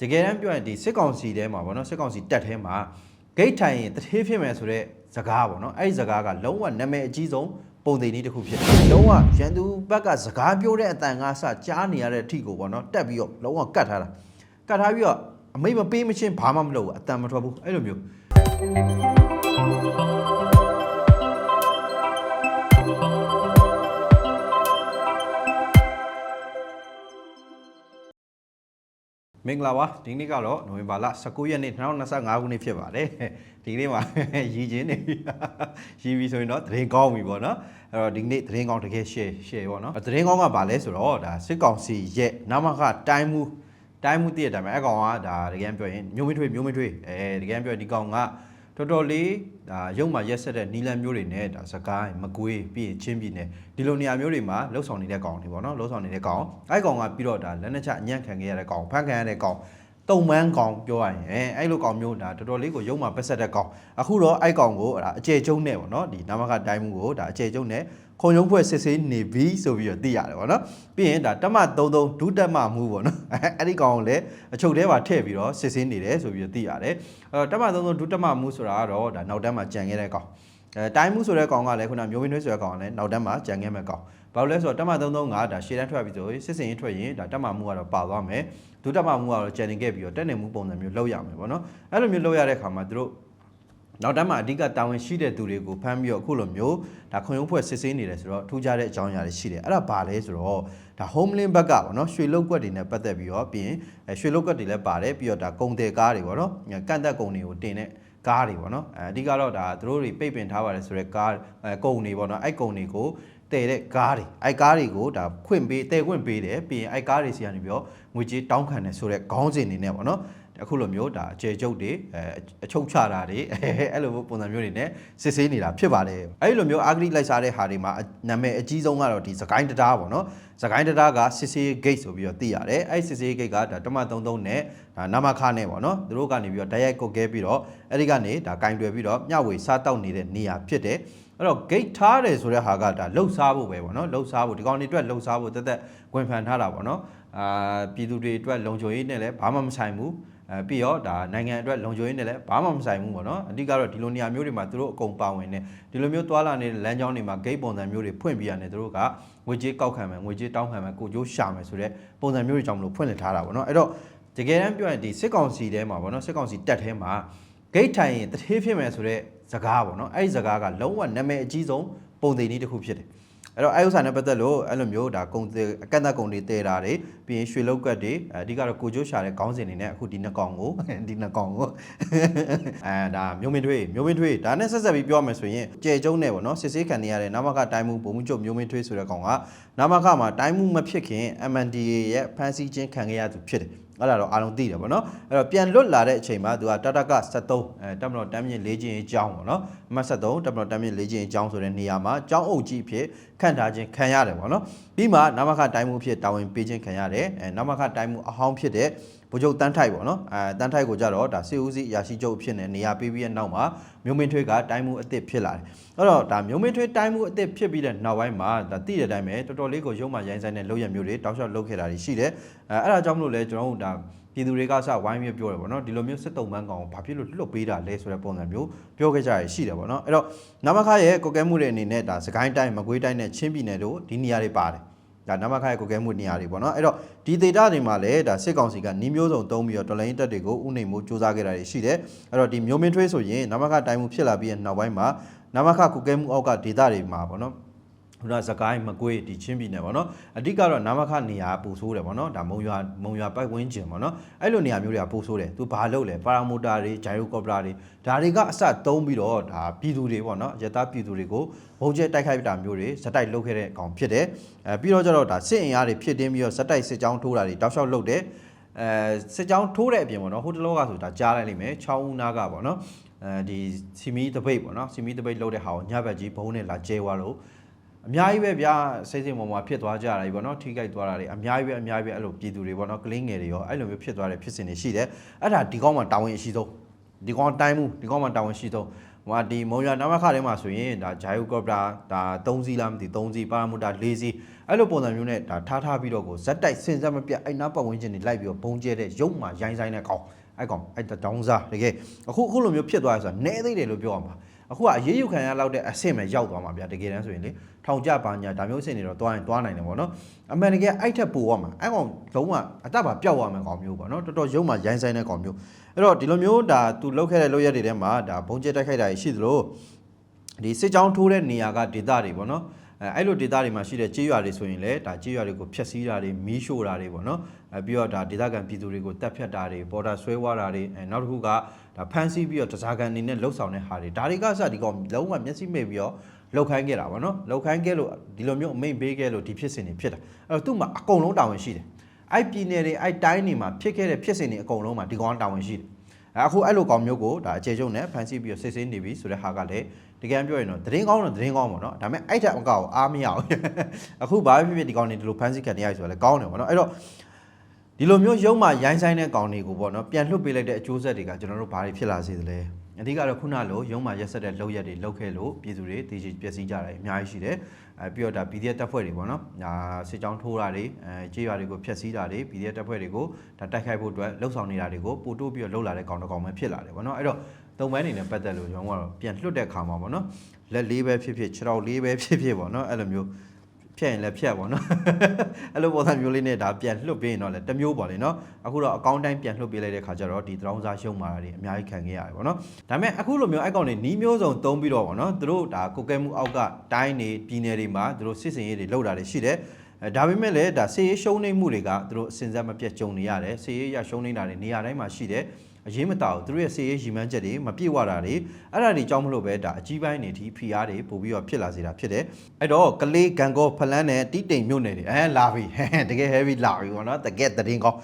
တကယ်တမ်းပြောရင်ဒီစစ်ကောင်စီထဲမှာဗောနော်စစ်ကောင်စီတက်ထဲမှာဂိတ်ထိုင်ရင်တထေးဖြစ်မယ်ဆိုတော့ဇကားဗောနော်အဲ့ဒီဇကားကလုံးဝနာမည်အကြီးဆုံးပုံသိန်းလေးတစ်ခုဖြစ်တယ်လုံးဝရန်သူဘက်ကဇကားပြောတဲ့အတန်ကစကြားနေရတဲ့အထိကိုဗောနော်တက်ပြီးတော့လုံးဝကတ်ထားတာကတ်ထားပြီးတော့အမိတ်မပေးမချင်းဘာမှမလုပ်ဘူးအတန်မထွက်ဘူးအဲ့လိုမျိုး မင်္ဂလာပါဒီနေ့ကတော့နိုဝင်ဘာလ19ရက်နေ့2025ခုနှစ်ဖြစ်ပါတယ်ဒီနေ့မှာရည်ချင်းနေပြီရည်ပြီဆိုရင်တော့သတင်းကောင်းပြီပေါ့နော်အဲ့တော့ဒီနေ့သတင်းကောင်းတကယ် share share ပေါ့နော်သတင်းကောင်းကဘာလဲဆိုတော့ဒါစစ်ကောင်စီရဲ့နမခတိုင်းမှုတိုင်းမှုတည့်တဲ့အတိုင်းပဲအကောင်ကဒါတကယ်ပြောရင်မျိုးမထွေးမျိုးမထွေးအဲတကယ်ပြောရင်ဒီကောင်က တော်တော်လေးဒါရုံမှာရက်ဆက်တဲ့နီလန်မျိုးတွေနဲ့ဒါစကိုင်းမကွေးပြီးရင်ချင်းပြည်နယ်ဒီလိုနေရာမျိုးတွေမှာလှုပ်ဆောင်နေတဲ့ကောင်တွေပေါ့နော်လှုပ်ဆောင်နေတဲ့ကောင်အဲ့ကောင်ကပြီးတော့ဒါလက်နက်ချအညံ့ခံခဲ့ရတဲ့ကောင်ဖန်ခံရတဲ့ကောင် တုံမန်းကောင်ပြောရရင်အဲ့လိုကောင်မျိုးဒါတော်တော်လေးကိုရုံမှာပက်ဆက်တဲ့ကောင်အခုတော့အဲ့ကောင်ကိုဒါအကျယ်ကျုံနဲ့ပေါ့နော်ဒီနာမခတိုင်းမှုကိုဒါအကျယ်ကျုံနဲ့ခုံရုံးဖွဲ့စစ်ဆေးနေပြီဆိုပြီးတော့သိရတယ်ပေါ့နော်ပြီးရင်ဒါတက်မ33ဒုတက်မမှုပေါ့နော်အဲ့ဒီကောင်ကိုလည်းအချုပ်ထဲမှာထည့်ပြီးတော့စစ်ဆေးနေတယ်ဆိုပြီးတော့သိရတယ်အဲ့တော့တက်မ33ဒုတက်မမှုဆိုတာကတော့ဒါနောက်တန်းမှာကြံခဲ့တဲ့ကောင်အဲတိုင်းမှုဆိုတဲ့ကောင်ကလည်းခုနမျိုးမင်းနှွေးဆိုတဲ့ကောင်ကလည်းနောက်တန်းမှာကြံခဲ့မဲ့ကောင် ဘာလို့လဲဆိုတော့တက်မ33ကဒါရှေ့တန်းထွက်ပြီးဆိုရင်စစ်စင်ရင်ထွက်ရင်ဒါတက်မမှုကတော့ပါသွားမယ်ဒုတက်မမှုကတော့ကြံနေခဲ့ပြီးတော့တက်နေမှုပုံစံမျိုးလောက်ရမယ်ပေါ့နော်အဲ့လိုမျိုးလောက်ရတဲ့ခါမှာသူတို့နောက်တန်းမှာအဓိကတာဝန်ရှိတဲ့သူတွေကိုဖမ်းပြီးတော့အခုလိုမျိုးဒါခွန်ရုံးဖွဲ့စစ်ဆေးနေတယ်ဆိုတော့ထူးခြားတဲ့အကြောင်းအရာတွေရှိတယ်အဲ့ဒါဘာလဲဆိုတော့ဒါ homeland ဘက်ကပေါ့နော်ရွှေလုတ်ကွက်တွေနဲ့ပတ်သက်ပြီးတော့ပြီးရင်အဲရွှေလုတ်ကွက်တွေလည်းပါတယ်ပြီးတော့ဒါကုံတယ်ကားတွေပေါ့နော်ကန့်သက်ကုံတွေကိုတင်တဲ့ကားတွေပေါ့နော်အဲအဓိကတော့ဒါသူတို့တွေပိတ်ပင်ထားပါတယ်ဆိုတော့ကားအဲကုံတွေပေါ့နော်အဲ့ကုံတွေကို တည်တဲ့ကားတွေအဲ့ကားတွေကိုဒါခွင့်ပေးတည်ခွင့်ပေးတယ်ပြီးရင်အဲ့ကားတွေစီကနေပြီးတော့ငွေကြေးတောင်းခံတယ်ဆိုတော့ခေါင်းစဉ်နေနဲ့ပေါ့နော်အခုလိုမျိုးဒါအကျေကျုပ်တွေအဲအချုပ်ချတာတွေအဲ့လိုပုံစံမျိုးတွေနဲ့စစ်ဆေးနေတာဖြစ်ပါတယ်အဲ့လိုမျိုးအာဂရိလိုက်စားတဲ့ဟာတွေမှာနာမည်အကြီးဆုံးကတော့ဒီစကိုင်းတံတားပေါ့နော်စကိုင်းတံတားကစစ်ဆေးဂိတ်ဆိုပြီးတော့သိရတယ်အဲ့စစ်ဆေးဂိတ်ကဒါတမ33နဲ့ဒါနမခနဲ့ပေါ့နော်သူတို့ကနေပြီးတော့ဓာတ်ရိုက်ကုတ်ခဲပြီးတော့အဲ့ဒီကနေဒါကင်တွယ်ပြီးတော့မျှဝေစားတောက်နေတဲ့နေရာဖြစ်တယ် အဲ့တော့ gate ထားတယ်ဆိုတဲ့ဟာကဒါလှုပ်ရှားဖို့ပဲပေါ့နော်လှုပ်ရှားဖို့ဒီကောင်တွေအတွက်လှုပ်ရှားဖို့တက်တက်ဝင်ဖန်ထားတာပေါ့နော်အာပြည်သူတွေအတွက်လုံခြုံရေးနဲ့လည်းဘာမှမဆိုင်ဘူးအဲပြီးတော့ဒါနိုင်ငံအတွက်လုံခြုံရေးနဲ့လည်းဘာမှမဆိုင်ဘူးပေါ့နော်အဓိကတော့ဒီလိုနေရာမျိုးတွေမှာသူတို့အကုန်ပါဝင်နေဒီလိုမျိုးသွာလာနေတဲ့လမ်းကြောင်းတွေမှာ gate ပုံစံမျိုးတွေဖွင့်ပြရတယ်သူတို့ကငွေကြေးကောက်ခံမယ်ငွေကြေးတောင်းခံမယ်ကိုကြိုးရှာမယ်ဆိုတဲ့ပုံစံမျိုးတွေကြောင့်မလို့ဖွင့်လှစ်ထားတာပေါ့နော်အဲ့တော့တကယ်တမ်းပြောရင်ဒီစစ်ကောင်စီထဲမှာပေါ့နော်စစ်ကောင်စီတက်ထဲမှာ gate ထိုင်ရင်တထေးဖြစ်မယ်ဆိုတော့ဇကားပေါ့နော်အဲ့ဒီဇကားကလုံးဝနာမည်အကြီးဆုံးပုံသိန်းလေးတစ်ခုဖြစ်တယ်အဲ့တော့အဲ့ဥစ္စာနဲ့ပတ်သက်လို့အဲ့လိုမျိုးဒါကုံအကန့်အသတ်ကုံတွေတဲတာတွေပြီးရင်ရွှေလောက်ကတ်တွေအဓိကတော့ကိုကျိုးရှာတဲ့ခေါင်းစဉ်တွေနဲ့အခုဒီနှစ်ကောင်ကိုဒီနှစ်ကောင်ကိုအဲဒါမျိုးမင်းထွေးမျိုးမင်းထွေးဒါနဲ့ဆက်ဆက်ပြီးပြောမယ်ဆိုရင်ကြဲကျုံနဲ့ပေါ့နော်စစ်စေးခံနေရတဲ့နာမခတိုင်းမှုပုံမှုချုပ်မျိုးမင်းထွေးဆိုတဲ့ကောင်ကနာမခမှာတိုင်းမှုမဖြစ်ခင် MNDA ရဲ့ဖန်ဆီးခြင်းခံခဲ့ရသူဖြစ်တယ် အဲ့ဒါတော့အားလုံးသိတယ်ပေါ့နော်အဲ့တော့ပြန်လွတ်လာတဲ့အချိန်မှာသူကတတက73အဲတပ်မတော်တမ်းမြင့်၄ချင်းအကြောင်းပေါ့နော်အမှတ်73တပ်မတော်တမ်းမြင့်၄ချင်းအကြောင်းဆိုတဲ့နေရာမှာကျောင်းအုပ်ကြီးဖြစ်ခန့်ထားခြင်းခံရတယ်ပေါ့နော်ပြီးမှနမခတိုင်းမှုဖြစ်တာဝန်ပေးခြင်းခံရတယ်အဲနမခတိုင်းမှုအဟောင်းဖြစ်တဲ့ ဗိုလ်ချုပ်တန်းထိုက်ပေါ့နော်အဲတန်းထိုက်ကိုကြတော့ဒါစေဦးစီးအရာရှိချုပ်အဖြစ်နဲ့နေရာပေးပြီးတဲ့နောက်မှာမျိုးမင်းထွေးကတိုင်းမှုအစ်စ်ဖြစ်လာတယ်အဲ့တော့ဒါမျိုးမင်းထွေးတိုင်းမှုအစ်စ်ဖြစ်ပြီးတဲ့နောက်ပိုင်းမှာဒါသိတဲ့အတိုင်းပဲတော်တော်လေးကိုရုံမှရိုင်းဆိုင်တဲ့လုပ်ရမျိုးတွေတောက်လျှောက်လုပ်ခဲ့တာတွေရှိတယ်အဲအဲ့ဒါကြောင့်မလို့လဲကျွန်တော်တို့ဒါပြည်သူတွေကစဝိုင်းပြီးပြောတယ်ပေါ့နော်ဒီလိုမျိုးစစ်တုံးပန်းကောင်ဘာဖြစ်လို့လွတ်ပေးတာလဲဆိုတဲ့ပုံစံမျိုးပြောခဲ့ကြရရှိတယ်ပေါ့နော်အဲ့တော့နမခရဲ့ကိုကဲမှုတွေအနေနဲ့ဒါစကိုင်းတိုင်းမကွေးတိုင်းနဲ့ချင်းပြည်နယ်တို့ဒီနေရာတွေပါတယ် ဒါနမခရဲ့ကိုကဲမှုနေရာတွေပေါ့နော်အဲ့တော့ဒီဒေတာတွေမှာလည်းဒါစစ်ကောင်စီကနီးမျိုးစုံတုံးပြီးတော့တော်လိုင်းတက်တွေကိုဥနေမှုစူးစမ်းခဲ့တာတွေရှိတယ်အဲ့တော့ဒီမျိုးမင်းထွေးဆိုရင်နမခတိုင်းမှုဖြစ်လာပြီးတဲ့နောက်ပိုင်းမှာနမခကိုကဲမှုအောက်ကဒေတာတွေမှာပေါ့နော် ဟိုကစကိုင်းမကွေးဒီချင်းပြည်နယ်ပေါ့နော်အဓိကတော့နာမခနေရာပူဆိုးတယ်ပေါ့နော်ဒါမုံရွာမုံရွာပိုက်ဝင်းကျင်ပေါ့နော်အဲ့လိုနေရာမျိုးတွေကပူဆိုးတယ်သူဘာလုပ်လဲပါရာမိုတာတွေဂျိုင်ရိုကော်ပတာတွေဒါတွေကအစတုံးပြီးတော့ဒါပြည်သူတွေပေါ့နော်ရတာပြည်သူတွေကိုဘုံကျဲတိုက်ခိုက်တာမျိုးတွေဇက်တိုက်လုပ်ခဲ့တဲ့အကောင်ဖြစ်တယ်အဲပြီးတော့ကျတော့ဒါစစ်အင်အားတွေဖြစ်တင်းပြီးတော့ဇက်တိုက်စစ်ကြောင်းထိုးတာတွေတောက်လျှောက်လုပ်တယ်အဲစစ်ကြောင်းထိုးတဲ့အပြင်ပေါ့နော်ဟိုတလောကဆိုဒါကြားလိုက်လိမ့်မယ်ချောင်းဦးနာကပေါ့နော်အဲဒီစီမီတပိတ်ပေါ့နော်စီမီတပိတ်လုပ်တဲ့ဟာကိုညဘက်ကြီးဘုံနဲ့လာကျဲသွားလို့ အများကြီးပဲဗျာစိတ်စိတ်မော်မော်ဖြစ်သွားကြတာကြီးပေါ့နော်ထိခိုက်သွားတာတွေအများကြီးပဲအများကြီးပဲအဲ့လိုပြည်သူတွေပေါ့နော်ကလင်းငယ်တွေရောအဲ့လိုမျိုးဖြစ်သွားတဲ့ဖြစ်စဉ်တွေရှိတယ်အဲ့ဒါဒီကောင်းမှတာဝန်အရှိဆုံးဒီကောင်းတိုင်းမှုဒီကောင်းမှတာဝန်ရှိဆုံးဟိုဒီမုံရနမခထဲမှာဆိုရင်ဒါဂျိုင်ယိုကော်ပတာဒါ3စီးလားမသိ3စီးပါရာမူတာ4စီးအဲ့လိုပုံစံမျိုးနဲ့ဒါထားထားပြီးတော့ကိုဇက်တိုက်စင်စက်မပြတ်အဲ့နားပတ်ဝန်းကျင်တွေလိုက်ပြီးတော့ဘုံကျဲတဲ့ရုပ်မှာရိုင်းဆိုင်တဲ့ကောင်အဲ့ကောင်အဲ့တောင်းစားတကယ်အခုအခုလိုမျိုးဖြစ်သွားရဆိုတာနဲသေးတယ်လို့ပြောရမှာ အခုကအရေးယူခံရလောက်တဲ့အဆင့်ပဲရောက်သွားမှာဗျာတကယ်တမ်းဆိုရင်လေထောင်ကြပါညာဒါမျိုးအဆင့်တွေတော့တွားရင်တွားနိုင်တယ်ပေါ့နော်အမှန်တကယ်အဲ့ထက်ပိုရမှာအဲ့ကောင်လုံးဝအတ္တပါပျောက်သွားမယ်ကောင်မျိုးပေါ့နော်တော်တော်ရုံမှာရိုင်းဆိုင်တဲ့ကောင်မျိုးအဲ့တော့ဒီလိုမျိုးဒါသူလောက်ခဲ့တဲ့လောက်ရက်တွေထဲမှာဒါဘုံကျဲတိုက်ခိုက်တာရှိသလိုဒီစစ်ကြောင်းထိုးတဲ့နေရာကဒေသတွေပေါ့နော် အဲအဲ့လိုဒေသတွေမှာရှိတဲ့ကြေးရွာတွေဆိုရင်လည်းဒါကြေးရွာတွေကိုဖျက်ဆီးတာတွေမီးရှို့တာတွေပေါ့နော်အဲပြီးတော့ဒါဒေသခံပြည်သူတွေကိုတပ်ဖြတ်တာတွေပေါ်တာဆွဲဝါတာတွေအဲနောက်တစ်ခုကဒါဖမ်းဆီးပြီးတော့တစားကန်အနေနဲ့လှုပ်ဆောင်တဲ့ဟာတွေဒါတွေကစဒီကောင်လုံးဝမျက်စိမိတ်ပြီးတော့လောက်ခိုင်းခဲ့တာပေါ့နော်လောက်ခိုင်းခဲ့လို့ဒီလိုမျိုးအမိတ်ပေးခဲ့လို့ဒီဖြစ်စဉ်တွေဖြစ်တာအဲ့တော့သူ့မှာအကုန်လုံးတာဝန်ရှိတယ်အဲ့ပြည်နယ်တွေအဲ့တိုင်းတွေမှာဖြစ်ခဲ့တဲ့ဖြစ်စဉ်တွေအကုန်လုံးမှာဒီကောင်ကတာဝန်ရှိတယ် အဲအခုအဲ့လိုကောင်မျိုးကိုဒါအခြေချုံနဲ့ဖန်ဆီးပြီးတော့စစ်ဆေးနေပြီဆိုတဲ့ဟာကလည်းတကယ်ပြောရင်တော့သတင်းကောင်းတော့သတင်းကောင်းပါတော့ဒါပေမဲ့အဲ့ထက်အကောက်အားမရဘူးအခုဘာဖြစ်ဖြစ်ဒီကောင်တွေဒီလိုဖန်ဆီးခံနေရဆိုတော့လည်းကောင်းတယ်ပေါ့နော်အဲ့တော့ဒီလိုမျိုးရုံးမှရိုင်းဆိုင်တဲ့ကောင်တွေကိုပေါ့နော်ပြန်လွှတ်ပေးလိုက်တဲ့အကျိုးဆက်တွေကကျွန်တော်တို့ဘာတွေဖြစ်လာစေသလဲ အဓိကတော့ခုနလိုရုံးမှရက်ဆက်တဲ့လောက်ရက်တွေလောက်ခဲ့လို့ပြည်သူတွေတည်ကြည်ပျက်စီးကြတယ်အများကြီးရှိတယ်အဲပြီးတော့ဒါ PDF တပ်ဖွဲ့တွေပေါ့နော်ဒါစစ်ကြောင်းထိုးတာတွေအဲကြေးရွာတွေကိုဖျက်ဆီးတာတွေ PDF တပ်ဖွဲ့တွေကိုဒါတိုက်ခိုက်ဖို့အတွက်လှုပ်ဆောင်နေတာတွေကိုပို့တိုးပြီးတော့လှုပ်လာတဲ့ကောင်တစ်ကောင်ပဲဖြစ်လာတယ်ပေါ့နော်အဲ့တော့သုံးပန်းနေနဲ့ပတ်သက်လို့ကျွန်တော်ကတော့ပြန်လွှတ်တဲ့ခါမှာပေါ့နော်လက်လေးပဲဖြစ်ဖြစ်ခြေထောက်လေးပဲဖြစ်ဖြစ်ပေါ့နော်အဲ့လိုမျိုး ဖြတ်ရင်လည်းဖြတ်ပေါ့နော်အဲ့လိုပုံစံမျိုးလေးနဲ့ဒါပြန်လွှတ်ပေးရင်တော့လည်းတစ်မျိုးပေါ့လေနော်အခုတော့အကောင့်တိုင်းပြန်လွှတ်ပေးလိုက်တဲ့ခါကျတော့ဒီသရောင်းစားရှုံမာတာတွေအများကြီးခံခဲ့ရတယ်ပေါ့နော်ဒါပေမဲ့အခုလိုမျိုးအကောင့်တွေနီးမျိုးစုံတုံးပြီးတော့ပေါ့နော်သူတို့ဒါကိုကဲမှုအောက်ကတိုင်းနေပြည်နယ်တွေမှာသူတို့စစ်စင်ရေးတွေလုပ်တာတွေရှိတယ်အဲဒါပေမဲ့လည်းဒါစေရေးရှုံးနေမှုတွေကသူတို့အစင်စက်မပြတ်ကြုံနေရတယ်စေရေးရရှုံးနေတာတွေနေရာတိုင်းမှာရှိတယ် အရေးမတောက်သူတို့ရဲ့စေရေးရီမန်းချက်တွေမပြည့်ဝတာတွေအဲ့ဒါတွေကြောင့်မလို့ပဲဒါအကြီးပိုင်းနေထိဖိအားတွေပို့ပြီးတော့ဖြစ်လာစေတာဖြစ်တယ်အဲ့တော့ကလေးဂန်ကောဖလန်းနဲ့တိတိမ်မြို့နယ်တွေအဲလာပြီဟဲဟဲတကယ် heavy လာပြီပေါ့နော်တကယ်တရင်ကောင်း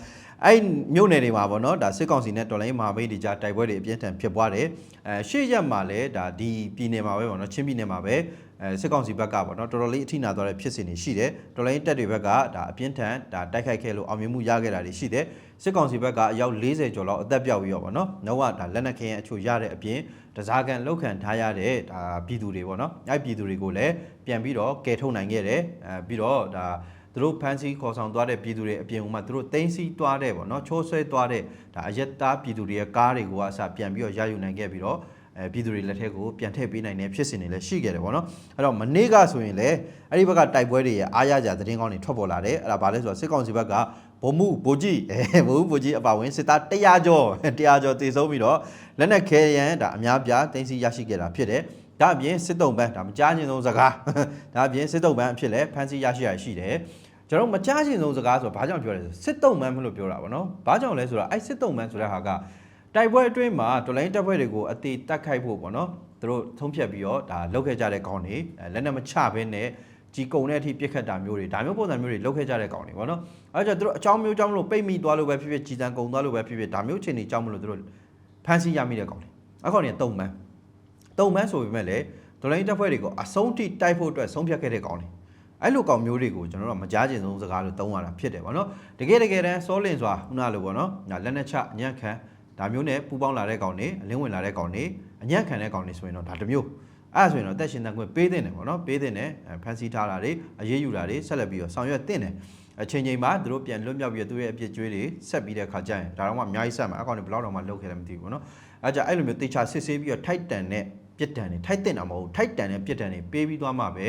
အဲ့မြို့နယ်တွေမှာပေါ့နော်ဒါစစ်ကောင်စီနဲ့တော်လိုင်းမဟာမိတ်တွေကြားတိုက်ပွဲတွေအပြင်းထန်ဖြစ်ပွားတယ်အဲရှေ့ရက်မှာလည်းဒါဒီပြည်နယ်မှာပဲပေါ့နော်ချင်းပြည်နယ်မှာပဲအဲစစ်ကောင်စီဘက်ကပေါ့နော်တော်တော်လေးအထိနာသွားတဲ့ဖြစ်စဉ်တွေရှိတယ်တော်လိုင်းတက်တွေဘက်ကဒါအပြင်းထန်ဒါတိုက်ခိုက်ခဲ့လို့အောင်မြင်မှုရခဲ့တာတွေရှိတယ် စစ်ကောင်စီဘက်ကအယောက်40ကျော်လောက်အသက်ပြောက်ပြီးတော့ပေါ့နော်နောက်ကဒါလက်နက်ခဲယမ်းအချို့ရတဲ့အပြင်တစားကန်လောက်ခံထားရတဲ့ဒါပြည်သူတွေပေါ့နော်အဲ့ပြည်သူတွေကိုလည်းပြန်ပြီးတော့ကယ်ထုတ်နိုင်ခဲ့တယ်အဲပြီးတော့ဒါသူတို့ဖမ်းဆီးခေါ်ဆောင်သွားတဲ့ပြည်သူတွေအပြင်ကမှသူတို့တင်းစီသွားတဲ့ပေါ့နော်ချိုးဆွဲသွားတဲ့ဒါအရက်သားပြည်သူတွေရဲ့ကားတွေကိုအစပြန်ပြီးတော့ရယူနိုင်ခဲ့ပြီးတော့အဲပြည်သူတွေလက်ထက်ကိုပြန်ထည့်ပေးနိုင်တဲ့ဖြစ်စဉ်တွေလည်းရှိခဲ့တယ်ပေါ့နော်အဲ့တော့မနေ့ကဆိုရင်လည်းအဲ့ဒီဘက်ကတိုက်ပွဲတွေရဲ့အားရကြသတင်းကောင်းတွေထွက်ပေါ်လာတယ်အဲ့ဒါဘာလဲဆိုတော့စစ်ကောင်စီဘက်က ဗိုလ်မှုဗိုလ်ကြီးအဲဗိုလ်မှုဗိုလ်ကြီးအပါဝင်စစ်သား100ကျော်100ကျော်တည်ဆုံးပြီးတော့လက်နက်ခဲရန်ဒါအများပြားတင်းစီရရှိခဲ့တာဖြစ်တယ်ဒါအပြင်စစ်တုံးပန်းဒါမကြားချင်းဆုံးစကားဒါအပြင်စစ်တုံးပန်းအဖြစ်လည်းဖမ်းဆီးရရှိရရှိတယ်ကျွန်တော်တို့မကြားချင်ဆုံးစကားဆိုတော့ဘာကြောင့်ပြောလဲဆိုစစ်တုံးမန်းမလို့ပြောတာဗောနော်ဘာကြောင့်လဲဆိုတော့အဲ့စစ်တုံးမန်းဆိုတဲ့ဟာကတိုက်ပွဲအတွင်းမှာတော်လိုင်းတပ်ဖွဲ့တွေကိုအသေးတက်ခိုက်ဖို့ဗောနော်သူတို့ထုံးဖြတ်ပြီးတော့ဒါလောက်ခဲ့ကြတဲ့ကောင်တွေအဲလက်နက်မချဘဲနဲ့ ကြီးကုံတဲ့အထိပြစ်ခတ်တာမျိုးတွေဒါမျိုးပုံစံမျိုးတွေလောက်ခဲ့ကြတဲ့ကောင်တွေဗောနော်အဲဒါကြောင့်သူတို့အချောင်းမျိုးကြောင့်မလို့ပိတ်မိသွားလို့ပဲဖြစ်ဖြစ်ကြီးတန်းကုံသွားလို့ပဲဖြစ်ဖြစ်ဒါမျိုးချိန်တွေကြောင့်မလို့သူတို့ဖမ်းဆီးရမိတဲ့ကောင်တွေအကောင်တွေတုံမန်းတုံမန်းဆိုပေမဲ့လေတော်လိုင်းတပ်ဖွဲ့တွေကိုအဆုံးထိတိုက်ဖို့အတွက်ဆုံးဖြတ်ခဲ့တဲ့ကောင်တွေအဲ့လိုကောင်မျိုးတွေကိုကျွန်တော်တို့ကမကြားကျင်ဆုံးစကားလို့သုံးရတာဖြစ်တယ်ဗောနော်တကယ်တကယ်တမ်းစောလင်စွာခုနလိုဗောနော်ဒါလက်နဲ့ချအညံ့ခံဒါမျိုးနဲ့ပူပေါင်းလာတဲ့ကောင်တွေအလင်းဝင်လာတဲ့ကောင်တွေအညံ့ခံတဲ့ကောင်တွေဆိုရင်တော့ဒါတစ်မျိုး အဲ့ဒါဆိုရင်တော့တက်ရှင်တန်ခွင့်ပေးတဲ့တယ်ဗောနော်ပေးတဲ့တယ်ဖန်စီထားတာတွေအရေးယူတာတွေဆက်လက်ပြီးတော့ဆောင်ရွက်တဲ့တယ်အချိန်ချင်းမှာသူတို့ပြန်လွတ်မြောက်ပြီးတော့သူရဲ့အပြစ်ကြွေးတွေဆက်ပြီးတဲ့ခါကျရင်ဒါတော့မှအများကြီးဆက်မှာအကောင်တွေဘယ်လောက်တော့မှလောက်ခဲ့တယ်မသိဘူးဗောနော်အဲ့ကြအဲ့လိုမျိုးတေချာစစ်ဆေးပြီးတော့ထိုက်တန်တဲ့ပြစ်ဒဏ်တွေထိုက်တဲ့တာမဟုတ်ထိုက်တန်တဲ့ပြစ်ဒဏ်တွေပေးပြီးသွားမှပဲ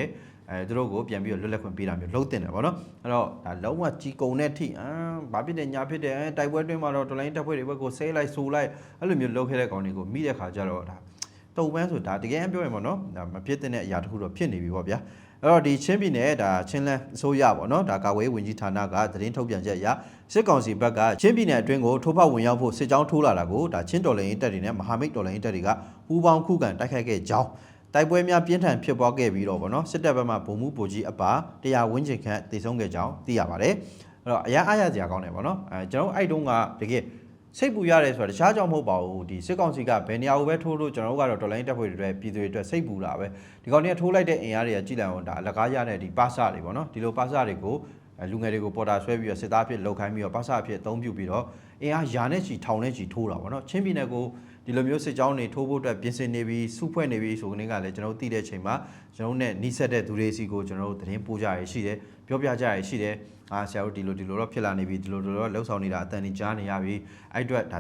အဲသူတို့ကိုပြန်ပြီးတော့လွတ်လပ်ခွင့်ပေးတာမျိုးလုံးတင်တယ်ဗောနော်အဲ့တော့ဒါလုံးဝကြီးကုံတဲ့အထိအာဘာဖြစ်တယ်ညာဖြစ်တယ်အဲတိုက်ပွဲတွင်းမှာတော့တော်လိုင်းတပ်ဖွဲ့တွေဘက်ကိုဆဲလိုက်ဆိုလိုက်အဲ့လိုမျိုးလုပ်ခဲ့တဲ့ကောင်တွေကိုမိတဲ့ခါကျတော့ဒါ တုံပန်းဆိုတာတကယ်ပြောရင်ဗောနော်ဒါမဖြစ်တဲ့အရာတစ်ခုတော့ဖြစ်နေပြီဗောဗျာအဲ့တော့ဒီချင်းပြည်နယ်ဒါချင်းလန်းအစိုးရဗောနော်ဒါကာဝေးဝင်ကြီးဌာနကသတင်းထုတ်ပြန်ချက်အရစစ်ကောင်စီဘက်ကချင်းပြည်နယ်အတွင်းကိုထိုးဖောက်ဝင်ရောက်ဖို့စစ်ကြောင်းထိုးလာတာကိုဒါချင်းတော်လိုင်းတပ်တွေနဲ့မဟာမိတ်တော်လိုင်းတပ်တွေကပူးပေါင်းခုခံတိုက်ခိုက်ခဲ့ကြောင်းတိုက်ပွဲများပြင်းထန်ဖြစ်ပွားခဲ့ပြီးတော့ဗောနော်စစ်တပ်ဘက်မှဗိုလ်မှူးဗိုလ်ကြီးအပါတရားဝင်းကျင်ခန့်တည်ဆုံးခဲ့ကြောင်းသိရပါတယ်အဲ့တော့အရာအားရစရာကောင်းတယ်ဗောနော်အဲကျွန်တော်အဲ့တုန်းကတကယ် စိတ်ပူရတယ်ဆိုတာတခြားကြောင့်မဟုတ်ပါဘူးဒီစစ်ကောင်စီကဘယ်နေရာကိုပဲထိုးလို့ကျွန်တော်တို့ကတော့တော်လိုင်းတပ်ဖွဲ့တွေအတွက်ပြည်သူတွေအတွက်စိတ်ပူတာပဲဒီကောင်တွေကထိုးလိုက်တဲ့အင်အားတွေကကြည်လန်အောင်ဒါအလကားရတဲ့ဒီပါစတွေဗောနော်ဒီလိုပါစတွေကိုအဲလူငယ်တွေကိုပေါ်တာဆွဲပြီးတော့စစ်သားအဖြစ်လှုပ်ခိုင်းပြီးတော့ပါစအဖြစ်အသုံးပြုပြီးတော့အင်အားယာနဲ့ချီထောင်နဲ့ချီထိုးတာပေါ့နော်ချင်းပြည်နယ်ကို ဒီလိုမျိုးစစ်ကြောင်းတွေထိုးဖို့အတွက်ပြင်ဆင်နေပြီးစုဖွဲ့နေပြီးဆိုကနေကလည်းကျွန်တော်တို့သိတဲ့ချိန်မှာကျွန်တော်တို့ ਨੇ နှိစက်တဲ့သူတွေစီကိုကျွန်တော်တို့သတင်းပို့ကြရရှိတယ်ပြောပြကြရရှိတယ်အာဆရာတို့ဒီလိုဒီလိုတော့ဖြစ်လာနေပြီဒီလိုဒီလိုတော့လှုပ်ဆောင်နေတာအတန်ကြီးကြားနေရပြီအဲ့အတွက်ဒါ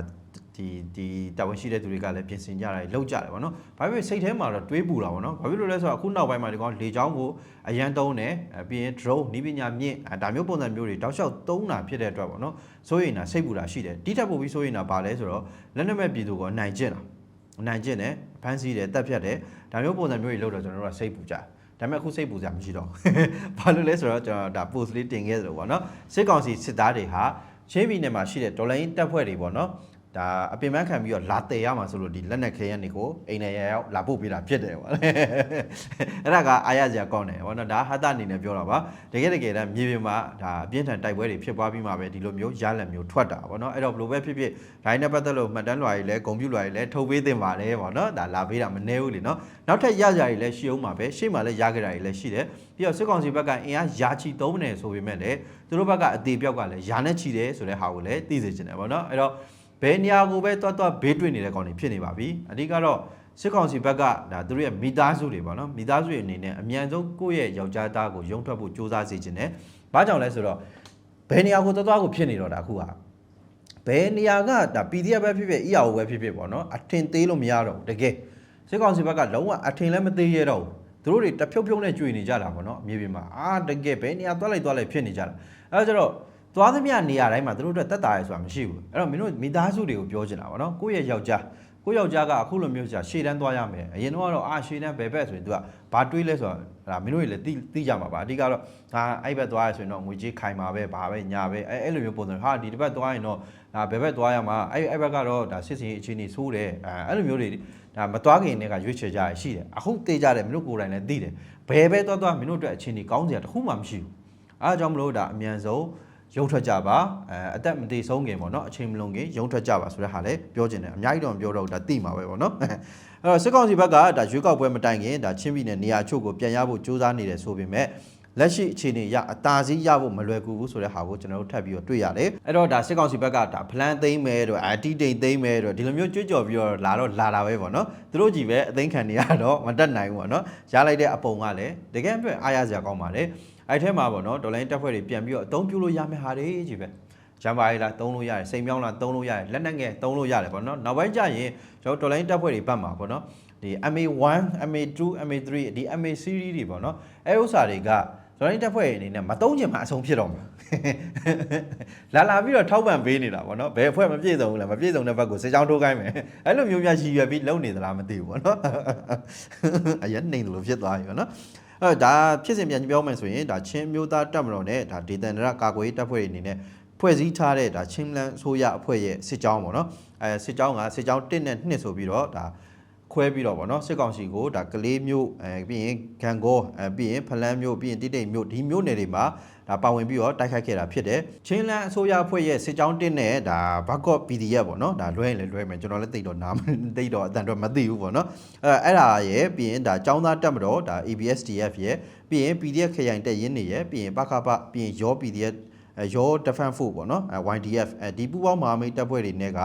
ဒီဒီတာဝန်ရှိတဲ့သူတွေကလည်းပြင်ဆင်ကြတာလှုပ်ကြတယ်ဗောနော်။ဘာဖြစ်လို့စိတ်ထဲမှာတော့တွေးပူတာဗောနော်။ဘာဖြစ်လို့လဲဆိုတော့အခုနောက်ပိုင်းမှာဒီကောင်လေချောင်းကိုအရန်တုံးတယ်အဲပြီးရင် drone နီးပညာမြင့်အဲဒါမျိုးပုံစံမျိုးတွေတောက်လျှောက်တုံးတာဖြစ်တဲ့အတွက်ဗောနော်။ဆိုရင်ဒါစိတ်ပူတာရှိတယ်။တိထက်ပိုပြီးဆိုရင်ဒါဘာလဲဆိုတော့လက်နက်မဲ့ပြည်သူကိုနိုင်ကျင့်တာ။နိုင်ကျင့်တယ်ဖမ်းဆီးတယ်တပ်ဖြတ်တယ်ဒါမျိုးပုံစံမျိုးတွေလုပ်တော့ကျွန်တော်တို့ကစိတ်ပူကြတယ်။ဒါပေမဲ့အခုစိတ်ပူစရာမရှိတော့ဘူးဘာလို့လဲဆိုတော့ကျွန်တော်ဒါ post လေးတင်ခဲ့သလိုပေါ့နော်စစ်ကောင်စီစစ်သားတွေဟာချင်းပြည်နယ်မှာရှိတဲ့ဒေါ်လာရင်းတပ်ဖွဲ့တွေပေါ့နော် ဒါအပင်ပန်းခံပြီးတော့လာတည်ရမှာဆိုလို့ဒီလက်နက်ခဲရန်တွေကိုအိမ်နယ်ရရောက်လာပို့ပေးတာဖြစ်တယ်ပေါ့လေအဲ့ဒါကအားရစရာကောင်းတယ်ပေါ့နော်ဒါဟာတအနေနဲ့ပြောတာပါတကယ်တကယ်တမ်းမြေပြင်မှာဒါအပြင်းထန်တိုက်ပွဲတွေဖြစ်ပွားပြီးမှပဲဒီလိုမျိုးရလဒ်မျိုးထွက်တာပေါ့နော်အဲ့တော့ဘယ်လိုပဲဖြစ်ဖြစ်ဒိုင်းနဲ့ပတ်သက်လို့မှတ်တမ်းလွှာတွေလည်းဂုံပြူလွှာတွေလည်းထုတ်ပေးတင်ပါလေပေါ့နော်ဒါလာပေးတာမနှဲဘူးလေနော်နောက်ထပ်ရကြတွေလည်းရှိအောင်ပါပဲရှေ့မှာလည်းရကြတာတွေလည်းရှိတယ်ပြီးတော့စစ်ကောင်စီဘက်ကအင်အားယာချီသုံးနေဆိုပေမဲ့လည်းသူတို့ဘက်ကအသေးပြောက်ကလည်းယာနဲ့ချီတယ်ဆိုတဲ့ဟာကိုလည်းသိစေချင်တယ်ပေါ့နော်အဲ့တော့ ဘယ်နေရာကိုပဲတွတ်တွတ်ဘေးတွေ့နေတဲ့ကောင်တွေဖြစ်နေပါပြီအဓိကတော့စစ်ကောင်စီဘက်ကဒါသူတို့ရဲ့မိသားစုတွေပေါ့နော်မိသားစုတွေအနေနဲ့အမြန်ဆုံးကိုယ့်ရဲ့ယောက်ျားသားကိုရုံထွက်ဖို့စူးစမ်းစေချင်တယ်ဘာကြောင့်လဲဆိုတော့ဘယ်နေရာကိုတွတ်တွတ်ကိုဖြစ်နေတော့တာအခုကဘယ်နေရာကဒါ PDF ပဲဖြစ်ဖြစ် EAO ပဲဖြစ်ဖြစ်ပေါ့နော်အထင်သေးလို့မရတော့ဘူးတကယ်စစ်ကောင်စီဘက်ကလုံးဝအထင်လည်းမသေးရတော့ဘူးသူတို့တွေတဖြုတ်ဖြုတ်နဲ့ကြွေနေကြတာပေါ့နော်အမြေပြင်မှာအာတကယ်ဘယ်နေရာသွားလိုက်သွားလိုက်ဖြစ်နေကြတာအဲဒါကြတော့ သွားသမျှနေရာတိုင်းမှာသူတို့အတွက်တက်တာရဲဆိုတာမရှိဘူးအဲ့တော့မင်းတို့မိသားစုတွေကိုပြောချင်တာပေါ့နော်ကိုယ့်ရဲ့ယောက်ျားကိုယ့်ယောက်ျားကအခုလိုမျိုးကြာရှေ့တန်းသွားရမယ်အရင်တော့ကတော့အာရှေ့တန်းဘယ်ဘက်ဆိုရင် तू ကဘာတွေးလဲဆိုတာဒါမင်းတို့တွေလည်းသိသိကြမှာပါအဓိကတော့ဒါအဲ့ဘက်သွားရဆိုရင်တော့ငွေကြေးခိုင်မှာပဲဘာပဲညာပဲအဲ့အဲ့လိုမျိုးပုံစံဟာဒီတစ်ဘက်သွားရင်တော့ဒါဘယ်ဘက်သွားရမှာအဲ့အဲ့ဘက်ကတော့ဒါစစ်စင်ရေးအခြေအနေဆိုးတယ်အဲ့လိုမျိုးတွေဒါမသွားခင်တည်းကရွေးချယ်ကြရရှိတယ်အခုသိကြတယ်မင်းတို့ကိုယ်တိုင်လည်းသိတယ်ဘယ်ပဲသွားသွားမင်းတို့အတွက်အခြေအနေကောင်းစရာတစ်ခုမှမရှိဘူးအားကြောင့်မလို့ဒါအမြန်ဆုံး ရုံထွက်ကြပါအဲအသက်မသေးဆုံးခင်ပေါ့နော်အချိန်မလုံးခင်ရုံထွက်ကြပါဆိုတဲ့ဟာလည်းပြောချင်တယ်အများကြီးတော့မပြောတော့ဘူးဒါသိမှာပဲပေါ့နော်အဲ့တော့စစ်ကောင်စီဘက်ကဒါရွေးကောက်ပွဲမတိုင်ခင်ဒါချင်းပြည်နယ်နေရာအချို့ကိုပြန်ရဖို့ကြိုးစားနေတယ်ဆိုပေမဲ့ လက်ရှိအခြေအနေရအသာစီးရဖို့မလွယ်ကူဘူးဆိုတဲ့ဟာကိုကျွန်တော်တို့ထပ်ပြီးတော့တွေ့ရတယ်အဲ့တော့ဒါစစ်ကောင်စီဘက်ကဒါဖလန်သိမ့်မယ်တော့အတီတိန်သိမ့်မယ်တော့ဒီလိုမျိုးကြွကြော်ပြီးတော့လာတော့လာတာပဲပေါ့နော်သူတို့ကြီးပဲအသိမ်းခံနေရတော့မတက်နိုင်ဘူးပေါ့နော်ရလိုက်တဲ့အပုံကလည်းတကယ်အတွက်အားရစရာကောင်းပါတယ်အဲ့ထဲမှာပေါ့နော်ဒေါ်လာတက်ဖွဲ့တွေပြန်ပြီးတော့အသုံးပြုလို့ရမယ့်ဟာတွေကြီးပဲဂျမ်ပါရီလာသုံးလို့ရတယ်စိန်ပြောင်းလာသုံးလို့ရတယ်လက်နက်ငယ်သုံးလို့ရတယ်ပေါ့နော်နောက်ပိုင်းကျရင်ကျွန်တော်ဒေါ်လာတက်ဖွဲ့တွေပတ်မှာပေါ့နော်ဒီ MA1 MA2 MA3 ဒီ MA series တွေပေါ့နော်အဲဥစ္စာတွေက ကျွန်တော်တက်ဖွဲ့အနေနဲ့မတုံးချင်မှအဆုံးဖြစ်တော့မှာလာလာပြီးတော့ထောက်ပံ့ပေးနေတာပေါ့နော်ဘယ်အဖွဲ့မပြည့်စုံဘူးလဲမပြည့်စုံတဲ့ဘက်ကိုစစ်ကြောင်းထိုးခိုင်းမယ်အဲ့လိုမျိုးများရည်ရွယ်ပြီးလုံနေသလားမသိဘူးပေါ့နော်အရင်နေတယ်လို့ဖြစ်သွားပြီပေါ့နော်အဲ့ဒါဖြစ်စဉ်ပြန်ပြောမယ်ဆိုရင်ဒါချင်းမျိုးသားတပ်မတော်နဲ့ဒါဒေသန္တရကာကွယ်ရေးတပ်ဖွဲ့တွေအနေနဲ့ဖွဲ့စည်းထားတဲ့ဒါချင်းလန်းအစိုးရအဖွဲ့ရဲ့စစ်ကြောင်းပေါ့နော်အဲစစ်ကြောင်းကစစ်ကြောင်း1နဲ့2ဆိုပြီးတော့ဒါ ခွဲပြီးတော့ဗောနော်စစ်ကောင်စီကိုဒါကလေးမျိုးအဲပြီးရင်ဂန်ကောအဲပြီးရင်ဖလန်းမျိုးပြီးရင်တိတိတ်မျိုးဒီမျိုးနယ်တွေမှာဒါပါဝင်ပြီးတော့တိုက်ခိုက်ခဲ့တာဖြစ်တယ်ချင်းလန်းအစိုးရအဖွဲ့ရဲ့စစ်ကြောင်း1နဲ့ဒါဘကော့ PDF ဗောနော်ဒါလွဲရင်လည်းလွဲမယ်ကျွန်တော်လည်းသိတော့နားသိတော့အတန်တော့မသိဘူးဗောနော်အဲအဲ့ဒါရဲ့ပြီးရင်ဒါចောင်းသားတက်မတော်ဒါ ABSDF ရဲ့ပြီးရင် PDF ခရိုင်တက်ရင်းနေရဲ့ပြီးရင်ပခပပြီးရင်ရော PDF အဲရော defense force ပေါ့နော်အဲ YDF အဲဒီပူပေါင်းမဟာမိတ်တပ်ဖွဲ့တွေနဲ့က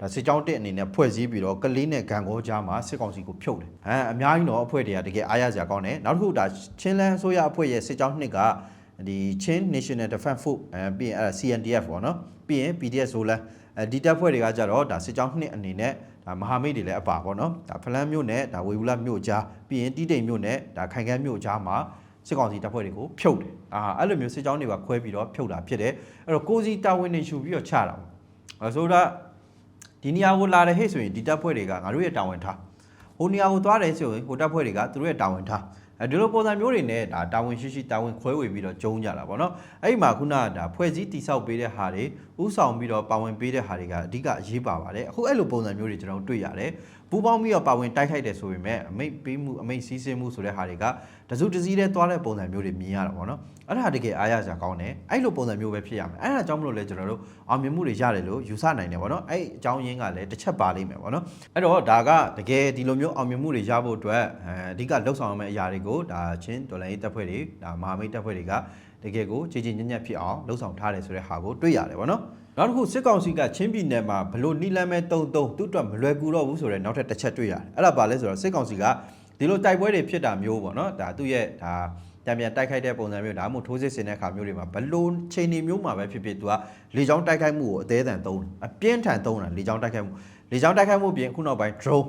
ဒါစစ်ကြောင်းတက်အနေနဲ့ဖွဲ့စည်းပြီးတော့ကလေးနဲ့ဂံကောကြားမှာစစ်ကောင်စီကိုဖြုတ်တယ်အဲအများကြီးတော့အဖွဲ့တွေကတကယ်အားရစရာကောင်းတယ်နောက်တစ်ခုဒါချင်းလန်းအစိုးရအဖွဲ့ရဲ့စစ်ကြောင်းနှစ်ကဒီချင်း National Defense Force အဲပြီးရင်အဲ CNDF ပေါ့နော်ပြီးရင် PDF Zolan အဲဒီတပ်ဖွဲ့တွေကကြတော့ဒါစစ်ကြောင်းနှစ်အနေနဲ့ဒါမဟာမိတ်တွေလည်းအပါပေါ့နော်ဒါဖလန်းမြို့နဲ့ဒါဝေဘူးလမြို့ကြားပြီးရင်တီးတိမ်မြို့နဲ့ဒါခိုင်ကန်းမြို့ကြားမှာစစ်ကောင်စီတပ်ဖွဲ့တွေကိုဖြုတ်တယ်အာအဲ့လိုမျိုးစစ်ကြောင်းတွေကခွဲပြီးတော့ဖြုတ်တာဖြစ်တယ်အဲ့တော့ကိုစီတာဝန်တွေယူပြီးတော့ချတာပေါ့အဲဆိုတော့ ဒီနေရာကိုလာတဲ့ဟဲ့ဆိုရင်ဒီတပ်ဖွဲ့တွေကငါတို့ရဲ့တာဝန်ထားဟိုနေရာကိုသွားတယ်ဆိုရင်ဟိုတပ်ဖွဲ့တွေကသူတို့ရဲ့တာဝန်ထားအဲဒီလိုပုံစံမျိုးတွေနဲ့ဒါတာဝန်ရှိရှိတာဝန်ခွဲဝေပြီးတော့ကျုံးကြတာပေါ့နော်အဲ့ဒီမှာခုနကဒါဖွဲ့စည်းတိဆောက်ပေးတဲ့ဟာတွေ ဥဆောင်ပြီးတော့ပါဝင်ပေးတဲ့ဟာတွေကအဓိကအရေးပါပါတယ်အခုအဲ့လိုပုံစံမျိုးတွေကျွန်တော်တို့တွေ့ရတယ်ပူပေါင်းပြီးတော့ပါဝင်တိုက်ခိုက်တယ်ဆိုပေမဲ့အမိတ်ပေးမှုအမိတ်စီးဆင်းမှုဆိုတဲ့ဟာတွေကတစုတစည်းတည်းသွားတဲ့ပုံစံမျိုးတွေမြင်ရတာပေါ့နော်အဲ့ဒါတကယ်အားရစရာကောင်းတယ်အဲ့လိုပုံစံမျိုးပဲဖြစ်ရမယ်အဲ့ဒါကြောင့်မလို့လဲကျွန်တော်တို့အောင်မြင်မှုတွေရတယ်လို့ယူဆနိုင်တယ်ပေါ့နော်အဲ့အကြောင်းရင်းကလည်းတစ်ချက်ပါလိမ့်မယ်ပေါ့နော်အဲ့တော့ဒါကတကယ်ဒီလိုမျိုးအောင်မြင်မှုတွေရဖို့အတွက်အဲအဓိကလှုပ်ဆောင်ရမယ့်အရာတွေကိုဒါချင်းဒေါ်လာရေးတပ်ဖွဲ့တွေဒါမဟာမိတ်တပ်ဖွဲ့တွေက တကယ်ကိုကြည်ကြည်ညံ့ညံ့ဖြစ်အောင်လှုပ်ဆောင်ထားတယ်ဆိုတဲ့ဟာကိုတွေ့ရတယ်ပေါ့နော်နောက်တစ်ခုစစ်ကောင်စီကချင်းပြည်နယ်မှာဘလို့နီလမ်းမဲတုံတုံသူ့အတွက်မလွယ်ကူတော့ဘူးဆိုတော့နောက်ထပ်တစ်ချက်တွေ့ရတယ်အဲ့ဒါပါလဲဆိုတော့စစ်ကောင်စီကဒီလိုတိုက်ပွဲတွေဖြစ်တာမျိုးပေါ့နော်ဒါသူ့ရဲ့ဒါတံပြန်တိုက်ခိုက်တဲ့ပုံစံမျိုးဒါမှမဟုတ်ထိုးစစ်ဆင်တဲ့အခါမျိုးတွေမှာဘလို့ချိန်နေမျိုးမှာပဲဖြစ်ဖြစ်သူကလေကြောင်းတိုက်ခိုက်မှုကိုအသေးအံသုံးတယ်အပြင်းထန်သုံးတာလေကြောင်းတိုက်ခိုက်မှုလေကြောင်းတိုက်ခိုက်မှုပြင်ခုနောက်ပိုင်း drone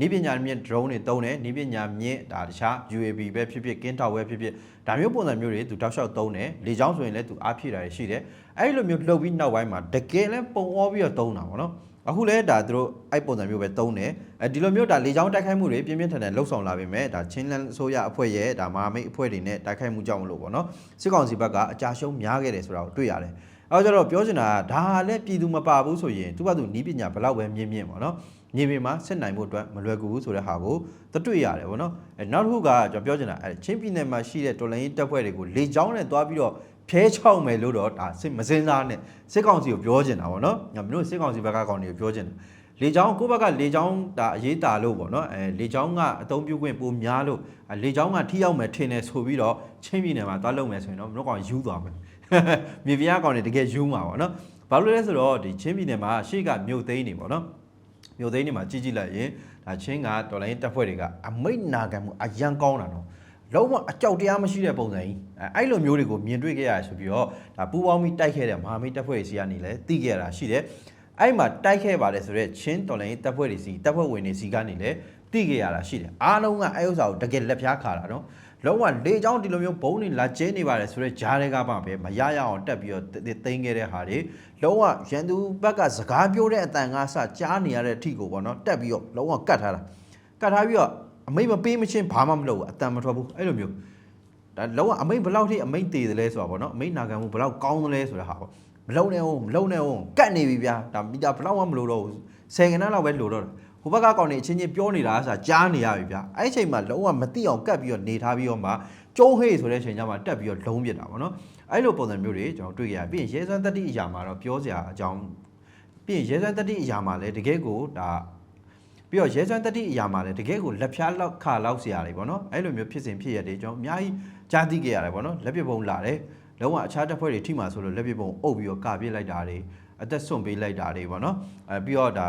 နီးပညာမြင့် drone တွေတုံးတယ်နီးပညာမြင့်ဒါတခြား UAV ပဲဖြစ်ဖြစ်ကင်းထောက်ပဲဖြစ်ဖြစ်ဒါမျိုးပုံစံမျိုးတွေသူတောက်လျှောက်တုံးတယ်လေကြောင်းဆိုရင်လည်းသူအားဖြည့်တာတွေရှိတယ်အဲ့လိုမျိုးလှုပ်ပြီးနောက်ပိုင်းမှာတကယ်လဲပုံအောပြီးတော့တုံးတာပေါ့နော်အခုလဲဒါသူတို့အဲ့ပုံစံမျိုးပဲတုံးတယ်အဲဒီလိုမျိုးဒါလေကြောင်းတိုက်ခိုက်မှုတွေပြင်းပြင်းထန်ထန်လှုပ်ဆောင်လာပေမဲ့ဒါချင်းလန်အစိုးရအဖွဲ့ရဲ့ဒါမဟာမိတ်အဖွဲ့တွေနဲ့တိုက်ခိုက်မှုကြောင့်မလို့ပေါ့နော်စစ်ကောင်စီဘက်ကအကြရှုံးများခဲ့တယ်ဆိုတာကိုတွေ့ရတယ်အဲတော့ကျတော့ပြောချင်တာကဒါလည်းပြည်သူမပါဘူးဆိုရင်သူကသူနီးပညာဘလောက်ပဲမြင့်မြင့်ပေါ့နော် မြေပြင်မှာစစ်နိုင်မှုအတွက်မလွယ်ကူဘူးဆိုတဲ့ဟာကိုသတွေ့ရတယ်ပေါ့နော်အဲနောက်တစ်ခုကကျွန်တော်ပြောချင်တာအဲချင်းပြည်နယ်မှာရှိတဲ့တော်လိုင်းတပ်ဖွဲ့တွေကိုလေကြောင်းနဲ့တွားပြီးတော့ဖဲချောက်မယ်လို့တော့ဒါစစ်မစင်းစားနဲ့စစ်ကောင်စီကိုပြောချင်တာပေါ့နော်ညမင်းတို့စစ်ကောင်စီဘက်ကကောင်တွေကိုပြောချင်တာလေချောင်းကိုယ့်ဘက်ကလေချောင်းဒါအရေးတာလို့ပေါ့နော်အဲလေချောင်းကအသုံးပြုခွင့်ပိုများလို့အဲလေချောင်းကထိရောက်မယ်ထင်တယ်ဆိုပြီးတော့ချင်းပြည်နယ်မှာတွားလုပ်မယ်ဆိုရင်တော့မင်းတို့ကောင်ယူသွားမယ်မြေပြားကောင်တွေတကယ်ယူမှာပေါ့နော်ဘာလို့လဲဆိုတော့ဒီချင်းပြည်နယ်မှာရှေ့ကမြို့သိမ်းနေပေါ့နော် မြို့သိမ်းတွေမှာကြီးကြီးလိုက်ရင်ဒါချင်းကတော်လိုင်းတပ်ဖွဲ့တွေကအမိတ်နာခံမှုအရန်ကောင်းတာနော်လုံးဝအကြောက်တရားမရှိတဲ့ပုံစံကြီးအဲအဲ့လိုမျိုးတွေကိုမြင်တွေ့ခဲ့ရဆိုပြီးတော့ဒါပူပေါင်းပြီးတိုက်ခဲ့တဲ့မဟာမိတ်တပ်ဖွဲ့တွေစီကနေလည်းသိခဲ့ရတာရှိတယ်အဲ့မှာတိုက်ခဲ့ပါတယ်ဆိုတော့ချင်းတော်လိုင်းတပ်ဖွဲ့တွေစီတပ်ဖွဲ့ဝင်တွေစီကနေလည်းသိခဲ့ရတာရှိတယ်အားလုံးကအဲ့ဥစ္စာကိုတကယ်လက်ဖြားခါတာနော် လုံးဝလေချောင်းဒီလိုမျိုးဘုံတွေလာကျဲနေပါတယ်ဆိုတော့ဂျားတွေကပါပဲမရရအောင်တက်ပြီးတော့သိမ်းခဲ့တဲ့ဟာတွေလုံးဝရန်သူဘက်ကစကားပြောတဲ့အတန်ကစကြားနေရတဲ့အထိကိုပေါ့နော်တက်ပြီးတော့လုံးဝကတ်ထားတာကတ်ထားပြီးတော့အမိတ်မပေးမချင်းဘာမှမလုပ်ဘူးအတန်မထွက်ဘူးအဲ့လိုမျိုးဒါလုံးဝအမိတ်ဘယ်လောက်ထိအမိတ်တည်တယ်လဲဆိုတာပေါ့နော်အမိတ်နာခံမှုဘယ်လောက်ကောင်းတယ်လဲဆိုတာဟာပေါ့မလုံနဲ့အောင်မလုံနဲ့အောင်ကတ်နေပြီဗျာဒါမီတာဘယ်လောက်မှမလိုတော့ဘူးဆယ်ကနန်းလောက်ပဲလိုတော့တာ ဟိုဘက်ကကောင်နေအချင်းချင်းပြောနေတာဆိုတာကြားနေရပြီဗျာအဲ့ဒီအချိန်မှာလုံးဝမသိအောင်ကတ်ပြီးတော့နေထားပြီးတော့မှကျုံးဟေးဆိုတဲ့အချိန်ကျမှတက်ပြီးတော့လုံးပြစ်တာပေါ့နော်အဲ့လိုပုံစံမျိုးတွေကျွန်တော်တွေ့ကြရပြီးရင်ရဲစွမ်းတက်တိအရာမှာတော့ပြောစရာအကြောင်းပြီးရင်ရဲစွမ်းတက်တိအရာမှာလည်းတကယ်ကိုဒါပြီးတော့ရဲစွမ်းတက်တိအရာမှာလည်းတကယ်ကိုလက်ဖြားလောက်ခါလောက်စရာတွေပေါ့နော်အဲ့လိုမျိုးဖြစ်စဉ်ဖြစ်ရတယ်ကျွန်တော်အများကြီးကြားသိခဲ့ရတယ်ပေါ့နော်လက်ပစ်ပုံလာတယ်လုံးဝအခြားတပ်ဖွဲ့တွေထိမှဆိုလို့လက်ပစ်ပုံအုပ်ပြီးတော့ကာပြစ်လိုက်တာတွေအသက်ဆွန့်ပေးလိုက်တာတွေပေါ့နော်အဲပြီးတော့ဒါ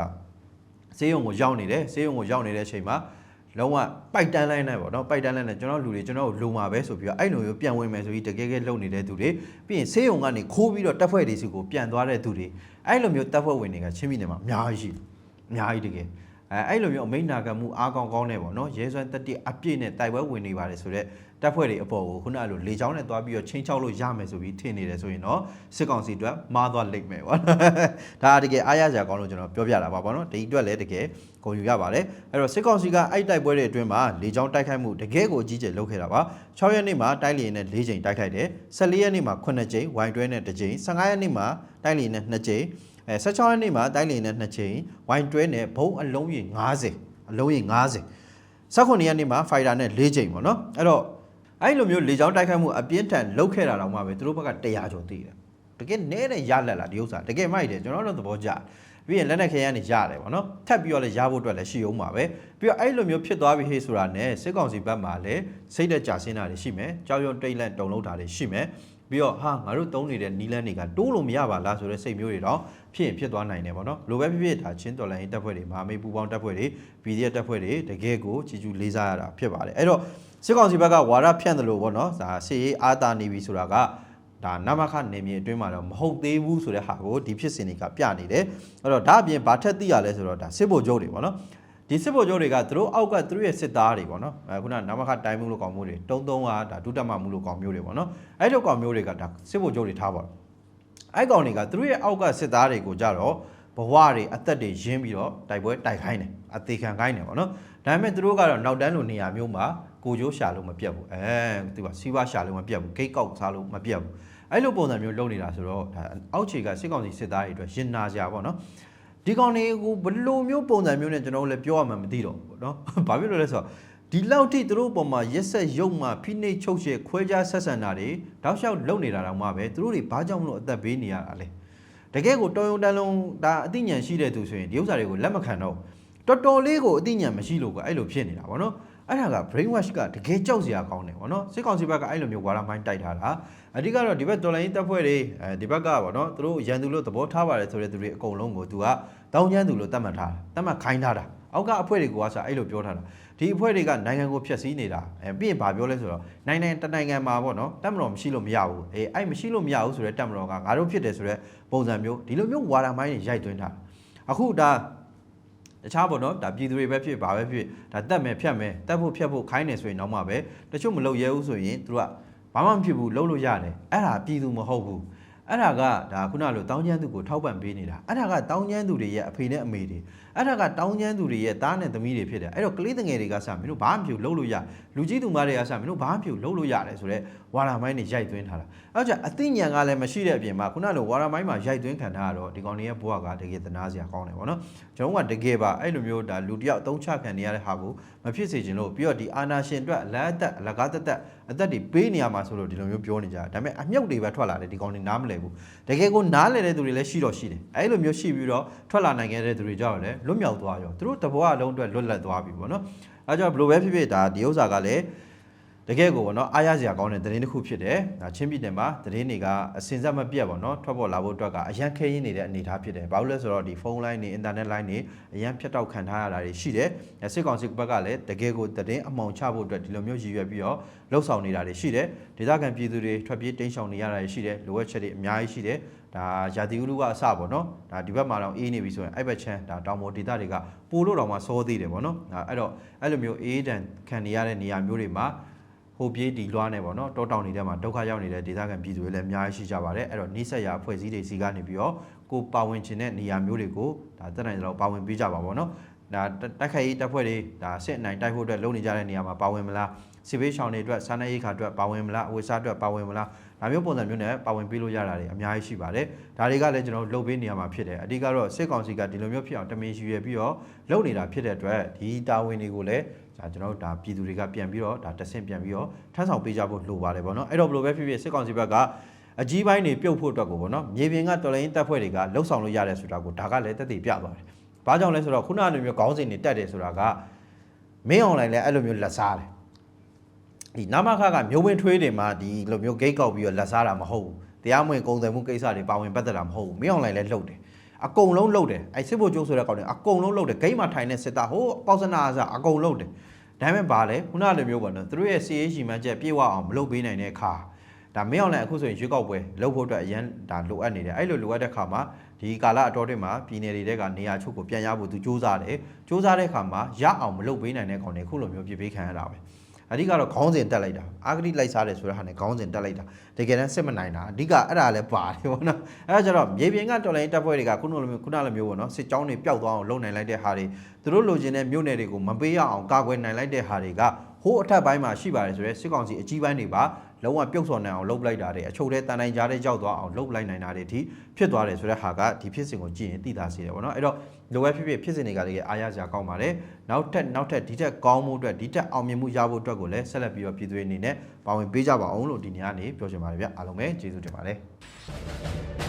ဆေးရုံကိုရောက်နေတယ်ဆေးရုံကိုရောက်နေတဲ့အချိန်မှာလုံးဝပိုက်တန်းလိုက်နေပေါ့နော်ပိုက်တန်းလိုက်နေကျွန်တော်လူတွေကျွန်တော်ကိုလုံမှာပဲဆိုပြီးတော့အဲ့လိုမျိုးပြန်ဝင်မယ်ဆိုပြီးတကယ်ကဲလုံနေတဲ့သူတွေပြီးရင်ဆေးရုံကနေခိုးပြီးတော့တပ်ဖွဲ့တွေစီကိုပြန်သွားတဲ့သူတွေအဲ့လိုမျိုးတပ်ဖွဲ့ဝင်တွေကချင်းပြည်နယ်မှာအများကြီးရှိတယ်အများကြီးတကယ် အဲအဲ့လိုမျိုးအမိန့်နာခံမှုအားကောင်းကောင်းနဲ့ပေါ့နော်ရဲစွမ်းတက်တိအပြည့်နဲ့တိုက်ပွဲဝင်နေပါတယ်ဆိုတော့တပ်ဖွဲ့တွေအပေါ်ကိုခုနကလိုလေချောင်းနဲ့သွားပြီးတော့ချင်းချောက်လို့ရမယ်ဆိုပြီးထင်နေတယ်ဆိုရင်တော့စစ်ကောင်စီအတွက်မားသွားလိမ့်မယ်ပေါ့နော်ဒါတကယ်အားရစရာကောင်းလို့ကျွန်တော်ပြောပြတာပါပေါ့နော်ဒီအတွက်လည်းတကယ်ဂုဏ်ယူရပါတယ်အဲ့တော့စစ်ကောင်စီကအဲ့တိုက်ပွဲတွေအတွင်းမှာလေချောင်းတိုက်ခိုက်မှုတကယ်ကိုအကြီးကျယ်လုပ်ခဲ့တာပါ6ရက်နေ့မှာတိုက်လေနဲ့4ကြိမ်တိုက်ခိုက်တယ်14ရက်နေ့မှာ9ကြိမ်ဝိုင်တွဲနဲ့1ကြိမ်15ရက်နေ့မှာတိုက်လေနဲ့2ကြိမ် အဲ16ရက်နေ့မှာတိုက်လေနဲ့2ကြိမ်ဝိုင်တွဲနဲ့ဘုံအလုံးကြီး90အလုံးကြီး90 18ရက်နေ့မှာဖိုင်တာနဲ့၄ချိန်ပေါ့နော်အဲ့တော့အဲ့လိုမျိုးလေချောင်းတိုက်ခိုက်မှုအပြင်းထန်လုပ်ခဲ့တာတော့မှပဲသူတို့ဘက်က100ကျော်သေးတယ်တကယ်နဲတဲ့ရလက်လာဒီဥစ္စာတကယ်မိုက်တယ်ကျွန်တော်တို့သဘောကျပြီးရင်လက်နဲ့ခဲရန်နေရတယ်ပေါ့နော်ထပ်ပြီးတော့လည်းရဖို့အတွက်လည်းရှိအောင်ပါပဲပြီးတော့အဲ့လိုမျိုးဖြစ်သွားပြီဟေးဆိုတာနဲ့စစ်ကောင်စီဘက်မှာလည်းစိတ်သက်ကြဆင်းတာတွေရှိမယ်ကြောက်ရွံ့တိတ်လန့်တုံလုံးတာတွေရှိမယ် ပြီးတော့ဟာငါတို့တုံးနေတဲ့နီလန်းတွေကတိုးလို့မရပါလားဆိုတဲ့စိတ်မျိုးတွေတော့ဖြစ်ရင်ဖြစ်သွားနိုင်တယ်ပေါ့နော်လိုပဲဖြစ်ဖြစ်ဒါချင်းတော်လိုင်းတပ်ဖွဲ့တွေမဟာမိတ်ပူပေါင်းတပ်ဖွဲ့တွေ PDF တပ်ဖွဲ့တွေတကယ်ကိုကြီးကျူးလေးစားရတာဖြစ်ပါတယ်အဲ့တော့စစ်ကောင်စီဘက်ကဝါရဖြန့်တယ်လို့ပေါ့နော်ဒါစစ်ရေးအားတာနေပြီဆိုတာကဒါနမခနေမြေအတွင်းမှာတော့မဟုတ်သေးဘူးဆိုတဲ့ဟာကိုဒီဖြစ်စဉ်တွေကပြနေတယ်အဲ့တော့ဒါအပြင်ဘာထက်သိရလဲဆိုတော့ဒါစစ်ဗိုလ်ချုပ်တွေပေါ့နော် ဒီစစ်ဗိုလ်ချုပ်တွေကသူတို့အောက်ကသူတို့ရဲ့စစ်သားတွေပေါ့နော်အဲခုနနမခတိုင်းမှုလို့ကောင်မျိုးတွေတုံးတုံးကဒါဒုတက်မမှုလို့ကောင်မျိုးတွေပေါ့နော်အဲ့လိုကောင်မျိုးတွေကဒါစစ်ဗိုလ်ချုပ်တွေထားပါတော့အဲ့ကောင်တွေကသူတို့ရဲ့အောက်ကစစ်သားတွေကိုကြတော့ဘဝတွေအသက်တွေရင်းပြီးတော့တိုက်ပွဲတိုက်ခိုင်းတယ်အသေးခံခိုင်းတယ်ပေါ့နော်ဒါပေမဲ့သူတို့ကတော့နောက်တန်းလိုနေရာမျိုးမှာကိုကျိုးရှာလို့မပြတ်ဘူးအဲသူကစီးပွားရှာလို့မပြတ်ဘူးဂိတ်ကောက်စားလို့မပြတ်ဘူးအဲ့လိုပုံစံမျိုးလုပ်နေတာဆိုတော့ဒါအောက်ခြေကစစ်ကောင်စီစစ်သားတွေအတွက်ရင်နာကြပါပေါ့နော် ဒီကောင်တွေကိုဘယ်လိုမျိုးပုံစံမျိုးနဲ့ကျွန်တော်တို့လည်းပြောရမှမသိတော့ဘူးเนาะဘာဖြစ်လို့လဲဆိုတော့ဒီလောက်ထိသူတို့ပုံမှာရက်ဆက်ရုံမှဖိနှိပ်ချုပ်ချယ်ခွဲခြားဆက်ဆံတာတွေတောက်လျှောက်လုပ်နေတာတော့မှပဲသူတို့တွေဘာကြောင့်မလို့အသက်ဘေးနေရတာလဲတကယ်ကိုတော်ရုံတန်လုံးဒါအသိဉာဏ်ရှိတဲ့သူဆိုရင်ဒီဥစ္စာတွေကိုလက်မခံတော့တော်တော်လေးကိုအသိဉာဏ်မရှိလို့ကအဲ့လိုဖြစ်နေတာဗောနော် အဲ့ဒါက brain wash ကတကယ်ကြောက်စရာကောင်းတယ်ဗောနော်စစ်ကောင်စီဘက်ကအဲ့လိုမျိုးဝါဒမိုင်းတိုက်ထားတာအဓိကတော့ဒီဘက်တော်လိုင်းတပ်ဖွဲ့တွေအဲဒီဘက်ကဗောနော်သူတို့ရန်သူလို့သဘောထားပါတယ်ဆိုတဲ့သူတွေအကုန်လုံးကိုသူကတောင်းကျမ်းသူလို့သတ်မှတ်ထားတာသတ်မှတ်ခိုင်းထားတာအောက်ကအဖွဲ့တွေကဆိုအဲ့လိုပြောထားတာဒီအဖွဲ့တွေကနိုင်ငံကိုဖျက်ဆီးနေတာအဲပြီးရင်ဗာပြောလဲဆိုတော့နိုင်ငံတနိုင်ငံမှာဗောနော်တပ်မတော်မရှိလို့မရဘူးအေးအဲ့မရှိလို့မရဘူးဆိုတဲ့တပ်မတော်ကငါတို့ဖြစ်တယ်ဆိုတဲ့ပုံစံမျိုးဒီလိုမျိုးဝါဒမိုင်းတွေရိုက်သွင်းထားအခုဒါ တခြားပေါ့နော်ဒါပြည်သူတွေပဲဖြစ်ပါပဲဖြစ်ဒါတက်မယ်ဖြတ်မယ်တက်ဖို့ဖြတ်ဖို့ခိုင်းနေဆိုရင်တော့မှပဲတချို့မလုပ်ရဲဘူးဆိုရင်သူတို့ကဘာမှမဖြစ်ဘူးလုပ်လို့ရတယ်အဲ့ဒါပြည်သူမဟုတ်ဘူးအဲ့ဒါကဒါခုနလိုတောင်းကျမ်းသူကိုထောက်ပံ့ပေးနေတာအဲ့ဒါကတောင်းကျမ်းသူတွေရဲ့အဖေနဲ့အမေတွေ အဲ့ဒါကတောင်းကျမ်းသူတွေရဲ့သားနဲ့သမီးတွေဖြစ်တယ်အဲ့တော့ကလေးငယ်တွေကစမင်းတို့ဘာမှမဖြစ်ဘူးလုပ်လို့ရလူကြီးသူမတွေကစမင်းတို့ဘာမှမဖြစ်ဘူးလုပ်လို့ရတယ်ဆိုတော့ဝါရာမိုင်းတွေရိုက်သွင်းထားတာအဲ့တော့အသိဉာဏ်ကလည်းမရှိတဲ့အပြင်မှာခုနလိုဝါရာမိုင်းမှာရိုက်သွင်းခံထားရတော့ဒီကောင်တွေရဲ့ဘဝကတကယ်သနာစရာကောင်းတယ်ပေါ့နော်ကျွန်တော်ကတကယ်ပါအဲ့လိုမျိုးဒါလူတယောက်အသုံးချခံနေရတဲ့ဟာကိုမဖြစ်စေချင်လို့ပြီးတော့ဒီအာနာရှင်အတွက်အလက်အသက်အလကားသက်သက်အသက်တွေပေးနေရမှာဆိုလို့ဒီလိုမျိုးပြောနေကြတာဒါပေမဲ့အမြုပ်တွေပဲထွက်လာတယ်ဒီကောင်တွေနားမလည်ဘူးတကယ်ကိုနားလည်တဲ့သူတွေလည်းရှိတော့ရှိတယ်အဲ့လိုမျိုးရှိပြီးတော့ထွက်လာနိုင်ခဲ့တဲ့သူတွေကြောင့်လည်းလွတ်မြောက်သွားရောသူတို့တဘောအလုံးအတွက်လွတ်လပ်သွားပြီပေါ့နော်အဲကြောင့်ဘယ်လိုပဲဖြစ်ဖြစ်ဒါဒီဥစ္စာကလည်း တကယ်ကိုပေါ့နော်အားရစရာကောင်းတဲ့သတင်းတစ်ခုဖြစ်တယ်။ဒါချင်းပြည်နယ်မှာသတင်းတွေကအစင်စက်မပြတ်ပေါ့နော်ထွက်ပေါ်လာဖို့အတွက်ကအရန်ခဲရင်းနေတဲ့အနေအထားဖြစ်တယ်။ဘာလို့လဲဆိုတော့ဒီဖုန်းလိုင်းတွေအင်တာနက်လိုင်းတွေအရန်ဖြတ်တောက်ခံထားရတာတွေရှိတယ်။အဲစစ်ကောင်စီဘက်ကလည်းတကယ်ကိုသတင်းအမှောင်ချဖို့အတွက်ဒီလိုမျိုးရည်ရွယ်ပြီးတော့လှုပ်ဆောင်နေတာတွေရှိတယ်။ဒေသခံပြည်သူတွေထွက်ပြေးတိမ်းရှောင်နေရတာတွေရှိတယ်။လိုအပ်ချက်တွေအများကြီးရှိတယ်။ဒါရာသီဥတုကအစပေါ့နော်။ဒါဒီဘက်မှာတော့အေးနေပြီဆိုရင်အဲ့ဘက်ချမ်းဒါတောင်ပေါ်ဒေသတွေကပိုလို့တော့မှစောသေးတယ်ပေါ့နော်။ဒါအဲ့တော့အဲ့လိုမျိုးအေးတန်ခံနေရတဲ့နေရာမျိုးတွေမှာ ဟိုပြေးဒီလွားနေပေါ့နော်တောတောင်တွေထဲမှာဒုက္ခရောက်နေတဲ့ဒေသခံပြည်သူတွေလည်းအများကြီးရှိကြပါတယ်အဲ့တော့နှိစက်ရအဖွဲ့အစည်းတွေစီကနေပြီးတော့ကိုပါဝင်ခြင်းတဲ့နေရာမျိုးတွေကိုဒါတက်နိုင်တော့ပါဝင်ပေးကြပါပေါ့နော်ဒါတိုက်ခိုက်ရေးတပ်ဖွဲ့တွေဒါစစ်အနိုင်တိုက်ဖို့အတွက်လုပ်နေကြတဲ့နေရာမှာပါဝင်မလား စစ်ဘေးရှောင်တွေအတွက်စားနပ်ရိက္ခာအတွက်ပါဝင်မလားအဝတ်စားအတွက်ပါဝင်မလားဒါမျိုးပုံစံမျိုးနဲ့ပါဝင်ပေးလို့ရတာတွေအများကြီးရှိပါတယ်ဒါတွေကလည်းကျွန်တော်တို့လုပ်ပေးနေရမှာဖြစ်တယ်အဓိကတော့စစ်ကောင်စီကဒီလိုမျိုးဖြစ်အောင်တမင်ယူရပြီးတော့လုပ်နေတာဖြစ်တဲ့အတွက်ဒီတာဝန်တွေကိုလည်းဒါကျွန်တော်တို့ဒါပြည်သူတွေကပြန်ပြီးတော့ဒါတဆင့်ပြန်ပြီးတော့ထမ်းဆောင်ပေးကြဖို့လိုပါတယ်ဗောနော်အဲ့တော့ဘယ်လိုပဲဖြစ်ဖြစ်စစ်ကောင်စီဘက်ကအကြီးပိုင်းတွေပြုတ်ဖို့အတွက်ကိုဗောနော်မြေပြင်ကတော်လိုင်းတပ်ဖွဲ့တွေကလှုပ်ဆောင်လို့ရတယ်ဆိုတာကိုဒါကလည်းတက်တည်ပြသွားတယ်။ဘာကြောင့်လဲဆိုတော့ခုနကလိုမျိုးခေါင်းစဉ်တွေတက်တယ်ဆိုတာကမင်းအွန်လိုင်းလည်းအဲ့လိုမျိုးလက်စားတယ်။ ဒီနာမခကမျိုးဝင်ထွေးတွေမှာဒီလိုမျိုးဂိတ်ကောက်ပြီးတော့လက်စားတာမဟုတ်ဘူး။တရားမဝင်ကုန်တယ်မှုကိစ္စတွေပါဝင်ပတ်သက်တာမဟုတ်ဘူး။မင်းအွန်လိုင်းလည်းလှုပ်တယ်။အကုန်လုံးလှုပ်တယ်။အဲစစ်ဖို့ကျိုးဆိုတဲ့ကောင်တွေအကုန်လုံးလှုပ်တယ်။ဂိတ်မှာထိုင်တဲ့စစ်သားဟိုပေါစနာအစအကုန်လှုပ်တယ်။ဒါပေမဲ့ဗာလဲခုနလိုမျိုးပေါ့နော်သူတို့ရဲ့စီရေးရှိမှန်းချက်ပြေဝအောင်မလုပ်ပေးနိုင်တဲ့အခါဒါမင်းအောင်လည်းအခုဆိုရင်ရွေးကောက်ပွဲလုပ်ဖို့အတွက်အရန်ဒါလိုအပ်နေတယ်အဲ့လိုလိုအပ်တဲ့အခါမှာဒီကာလအတော်တွင်းမှာပြည်နယ်တွေတဲကနေရာချုပ်ကိုပြန်ရဖို့သူစူးစမ်းတယ်စူးစမ်းတဲ့အခါမှာရအောင်မလုပ်ပေးနိုင်တဲ့ကောင်တွေအခုလိုမျိုးပြပေးခံရတာပဲ အဓိကတော့ခေါင်းစဉ်တက်လိုက်တာအာဂတိလိုက်စားတယ်ဆိုတဲ့ဟာနဲ့ခေါင်းစဉ်တက်လိုက်တာတကယ်တမ်းစစ်မနိုင်တာအဓိကအဲ့ဒါလည်းပါတယ်ပေါ့နော်အဲ့ဒါကြတော့မြေပြင်ကတော်လိုင်းတပ်ဖွဲ့တွေကခုနလိုမျိုးခုနလိုမျိုးပေါ့နော်စစ်ကြောင်းတွေပျောက်သွားအောင်လုပ်နိုင်လိုက်တဲ့ဟာတွေသူတို့လိုချင်တဲ့မြို့နယ်တွေကိုမပေးရအောင်ကာကွယ်နိုင်လိုက်တဲ့ဟာတွေကဟိုးအထက်ပိုင်းမှာရှိပါတယ်ဆိုတော့စစ်ကောင်စီအကြီးပိုင်းတွေပါလုံးဝပြုတ်စော်နိုင်အောင်လုပ်လိုက်တာတွေအချုပ်ထဲတန်တိုင်းကြားထဲရောက်သွားအောင်လုပ်လိုက်နိုင်တာတွေအထိဖြစ်သွားတယ်ဆိုတဲ့ဟာကဒီဖြစ်စဉ်ကိုကြည့်ရင်သိသာစေတယ်ပေါ့နော်အဲ့တော့ လိုပဲဖြစ်ဖြစ်ဖြစ်စဉ်တွေကတကယ်အားရစရာကောင်းပါတယ်နောက်ထပ်နောက်ထပ်ဒီထက်ကောင်းမှုအတွက်ဒီထက်အောင်မြင်မှုရဖို့အတွက်ကိုလည်းဆက်လက်ပြီးတော့ပြည်သူတွေအနေနဲ့ပါဝင်ပေးကြပါအောင်လို့ဒီနေ့ကနေပြောချင်ပါတယ်ဗျအားလုံးပဲကျေးဇူးတင်ပါတယ်